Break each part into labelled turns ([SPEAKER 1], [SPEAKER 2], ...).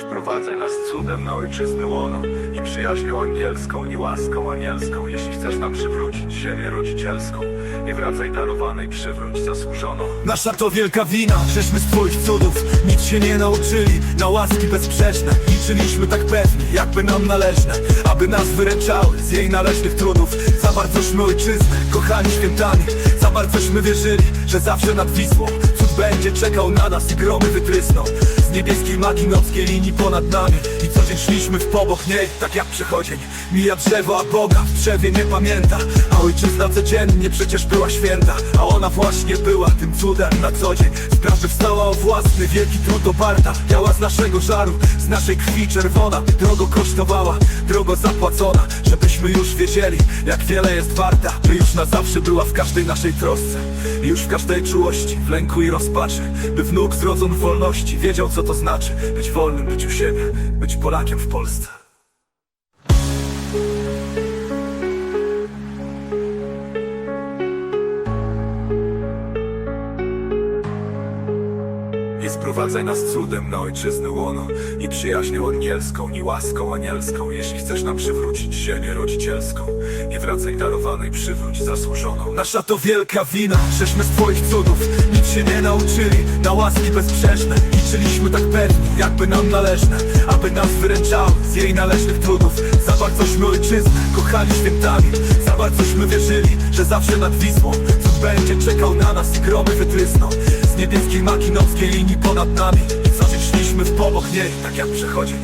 [SPEAKER 1] Sprowadzaj nas cudem na ojczyznę łono I przyjaźnią angielską i łaską anielską. Jeśli chcesz nam przywrócić ziemię rodzicielską Nie wracaj darowanej, przywróć zasłużoną.
[SPEAKER 2] Nasza to wielka wina, żeśmy z twoich cudów Nic się nie nauczyli, na łaski bezsprzeczne Liczyliśmy tak pewnie, jakby nam należne Aby nas wyręczały z jej należnych trudów. Za bardzośmy ojczyznę, kochani świętami Za bardzośmy wierzyli, że zawsze nad Wisłą Cud będzie czekał na nas i gromy wytrysną niebieskiej magii nockiej linii ponad nami. I co dzień szliśmy w pobok niej, tak jak przechodzień Mija drzewo, a Boga w drzewie nie pamięta. A ojczyzna codziennie przecież była święta. A ona właśnie była tym cudem na co dzień. Sprawy wstała o własny wielki trud oparta. Biała z naszego żaru, z naszej krwi czerwona. Drogo kosztowała, drogo zapłacona. Żebyśmy już wiedzieli, jak wiele jest warta. By już na zawsze była w każdej naszej trosce. Już w każdej czułości, w lęku i rozpaczy. By wnuk zrodzon wolności wiedział co to znaczy Być wolnym, być u siebie, być Polakiem w Polsce
[SPEAKER 1] I sprowadzaj nas cudem na ojczyznę łono I przyjaźnią angielską i łaską anielską. Jeśli chcesz nam przywrócić ziemię rodzicielską Nie wracaj darowanej, przywróć zasłużoną.
[SPEAKER 2] Nasza to wielka wina, żeśmy z twoich cudów Nic się nie nauczyli, na łaski bezbrzeżne Liczyliśmy tak pewnie, jakby nam należne Aby nas wyręczały z jej należnych trudów Za bardzośmy ojczyznę, kochani świętami Za bardzośmy wierzyli, że zawsze nad Wisłą Cud będzie czekał na nas i gromy wytrysną Z niebieskiej maki nockiej linii ponad nami. Szliśmy w pobok niej, tak jak przechodzili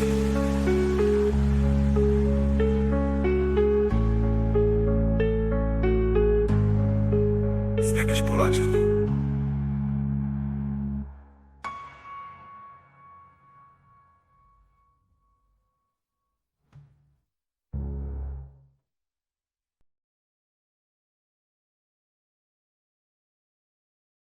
[SPEAKER 1] Z jakieś Polacy